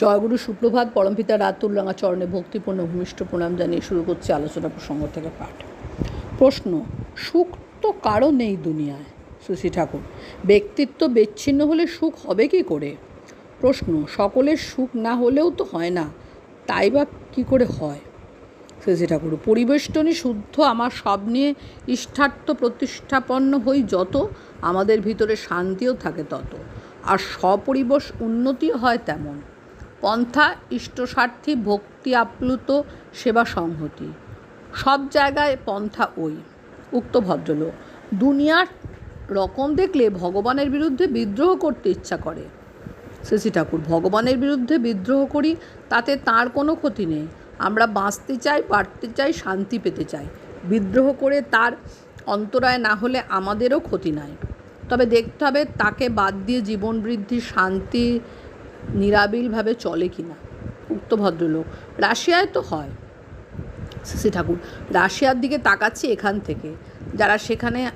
জয়গুরু সুপ্রভাত, পরমপিতা রাতুল্লাঙ্গা চরণে ভক্তিপূর্ণ ভূমিষ্ঠ প্রণাম জানিয়ে শুরু করছে আলোচনা প্রসঙ্গ থেকে পাঠ। প্রশ্ন, সুখ তো কারও নেই দুনিয়ায়? সুশী ঠাকুর, ব্যক্তিত্ব বিচ্ছিন্ন হলে সুখ হবে কি করে? প্রশ্ন, সকলের সুখ না হলেও তো হয় না, তাই বা কী করে হয়? সুশী ঠাকুর, পরিবেষ্টনী শুদ্ধ আমার সব নিয়ে ইষ্টার্থ প্রতিষ্ঠাপন্ন হই যত, আমাদের ভিতরে শান্তিও থাকে তত, আর সপরিবেশ উন্নতিও হয় তেমন। পন্থা, ইষ্টস্বার্থী, ভক্তি আপ্লুত সেবা সংহতি। সব জায়গায় পন্থা ওই। উক্ত ভদ্রলোক, দুনিয়ার রকম দেখলে ভগবানের বিরুদ্ধে বিদ্রোহ করতে ইচ্ছা করে। শশী ঠাকুর, ভগবানের বিরুদ্ধে বিদ্রোহ করি, তাতে তার কোনো ক্ষতি নেই। আমরা বাঁচতে চাই, বাড়তে চাই, শান্তি পেতে চাই। বিদ্রোহ করে তার অন্তরায় না হলে আমাদেরও ক্ষতি নাই। তবে দেখতে হবে, তাকে বাদ দিয়ে জীবন বৃদ্ধি শান্তি নিরাবিলভাবে চলে কি না? উক্ত ভদ্রলোক, রাশিয়ায় তো হয়। শ্রী ঠাকুর, রাশিয়ার দিকে তাকাচ্ছি এখান থেকে। যারা সেখানে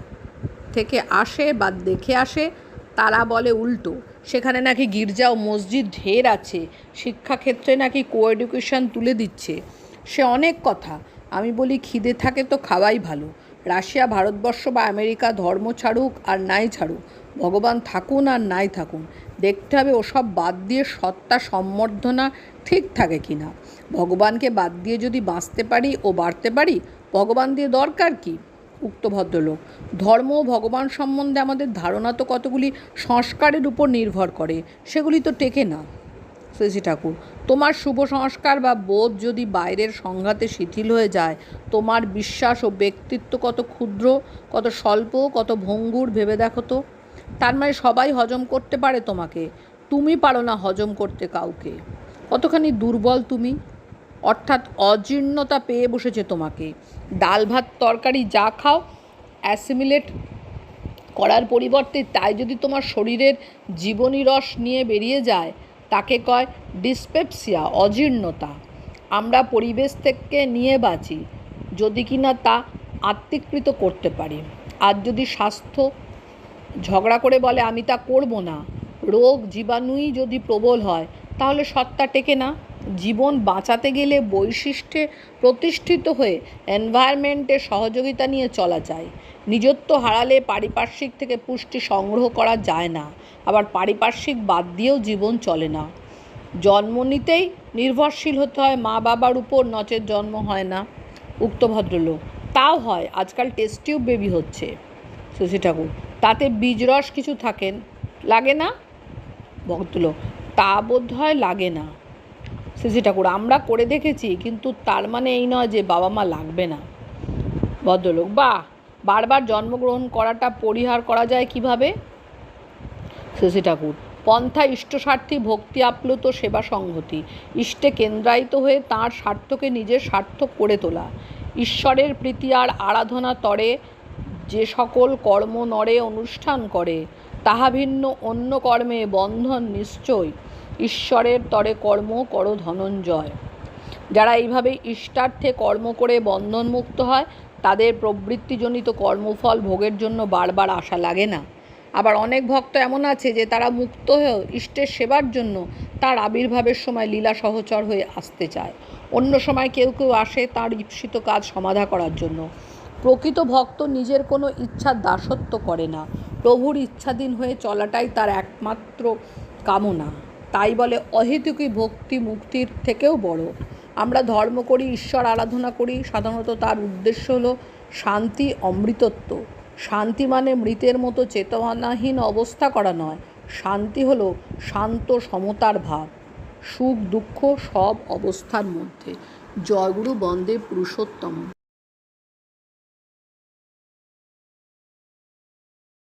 থেকে আসে বা দেখে আসে, তারা বলে উল্টো। সেখানে নাকি গির্জা ও মসজিদ ঢের আছে, শিক্ষাক্ষেত্রে নাকি কো এডুকেশন তুলে দিচ্ছে। সে অনেক কথা। আমি বলি, খিদে থাকে তো খাওয়াই ভালো। রাশিয়া, ভারতবর্ষ বা আমেরিকা ধর্ম ছাড়ুক আর নাই ছাড়ুক, ভগবান থাকুন আর নাই থাকুন, দেখতে হবে ওসব বাদ দিয়ে সত্তা সম্বর্ধনা ঠিক থাকে কি না ভগবানকে বাদ দিয়ে যদি বাঁচতে পারি ও বাড়তে পারি, ভগবান দিয়ে দরকার কি? উক্ত ভদ্রলোক, ধর্ম ও ভগবান সম্বন্ধে আমাদের ধারণা তো কতগুলি সংস্কারের উপর নির্ভর করে, সেগুলি তো টেকে না। শ্রী ঠাকুর। তোমার শুভ সংস্কার বা বোধ যদি বাইরের সংঘাতে শিথিল হয়ে যায়, তোমার বিশ্বাস ও ব্যক্তিত্ব কত ক্ষুদ্র, কত স্বল্প, কত ভঙ্গুর ভেবে দেখো তো। তার মানে সবাই হজম করতে পারে তোমাকে, তুমি পারো না হজম করতে কাউকে। কতখানি দুর্বল তুমি। অর্থাৎ অজীর্ণতা পেয়ে বসেছে তোমাকে। ডাল ভাত তরকারি যা খাও, অ্যাসিমিলেট করার পরিবর্তে তাই যদি তোমার শরীরের জীবনী রস নিয়ে বেরিয়ে যায় তাকে কয় ডিসপেপসিয়া, অজীর্ণতা। আমরা পরিবেশ থেকে নিয়ে বাঁচি, যদি কি না তা আত্মিকৃত করতে পারি। আর যদি স্বাস্থ্য ঝগড়া করে বলে, আমি তা করব না। রোগ জীবাণুই যদি প্রবল হয়, তাহলে সত্তা টেকে না? জীবন বাঁচাতে গেলে বৈশিষ্ট্যে প্রতিষ্ঠিত হয়ে এনভায়রনমেন্টের সহযোগিতা নিয়ে চলা যায়। নিজত্ব হারালে পারিপার্শ্বিক থেকে পুষ্টি সংগ্রহ করা যায় না, আবার পারিপার্শ্বিক বাদ দিয়েও জীবন চলে না। জন্ম নিতেই নির্ভরশীল হতে হয় মা বাবার উপর নচের জন্ম হয় না, উক্ত ভদ্রলোক। তাও হয়, আজকাল টেস্ট টিউব বেবি হচ্ছে। শশী ঠাকুর, তাতে বীজরস কিছু থাকেন, লাগে না? ভদ্রলোক, তা বোধ হয় লাগে না। সিসি ঠাকুর আমরা করে দেখেছি, কিন্তু তার মানে এই নয় যে বাবা মা লাগবে না। ভদ্রলোক বা বারবার জন্মগ্রহণ করাটা, পরিহার করা যায় কীভাবে? শশী ঠাকুর, পন্থা ইষ্টস্বার্থী ভক্তি আপ্লুত সেবা সংহতি। ইষ্টে কেন্দ্রায়িত হয়ে তাঁর স্বার্থকে নিজের স্বার্থ করে তোলা। ঈশ্বরের প্রীতি আর আরাধনা তরে যে সকল কর্ম নরে অনুষ্ঠান করে, তাহা ভিন্ন অন্য কর্মে বন্ধন নিশ্চয়। ঈশ্বরের তরে কর্ম করো ধনঞ্জয়। যারা এইভাবে ইষ্টার্থে কর্ম করে বন্ধনমুক্ত হয়, তাদের প্রবৃত্তিজনিত কর্মফল ভোগের জন্য বারবার আশা লাগে না। আবার অনেক ভক্ত এমন আছে যে তারা মুক্ত হয়েও ইষ্টের সেবার জন্য তার আবির্ভাবের সময় লীলা সহচর হয়ে আসতে চায়। অন্য সময় কেউ কেউ আসে তার ঈপ্সিত কাজ সমাধা করার জন্য। প্রকৃত ভক্ত নিজের কোনো ইচ্ছার দাসত্ব করে না। প্রভুর ইচ্ছাধীন হয়ে চলাটাই তার একমাত্র কামনা। তাই বলে অহেতুকী ভক্তি মুক্তির থেকেও বড়। আমরা ধর্ম করি, ঈশ্বর আরাধনা করি, সাধারণত তার উদ্দেশ্য হলো শান্তি, অমৃতত্ব। শান্তি মানে মৃতের মতো চেতনাহীন অবস্থা করা নয়, শান্তি হলো শান্ত সমতার ভাব, সুখ, দুঃখ সব অবস্থার মধ্যে। জয়গুরু বন্দে পুরুষোত্তম।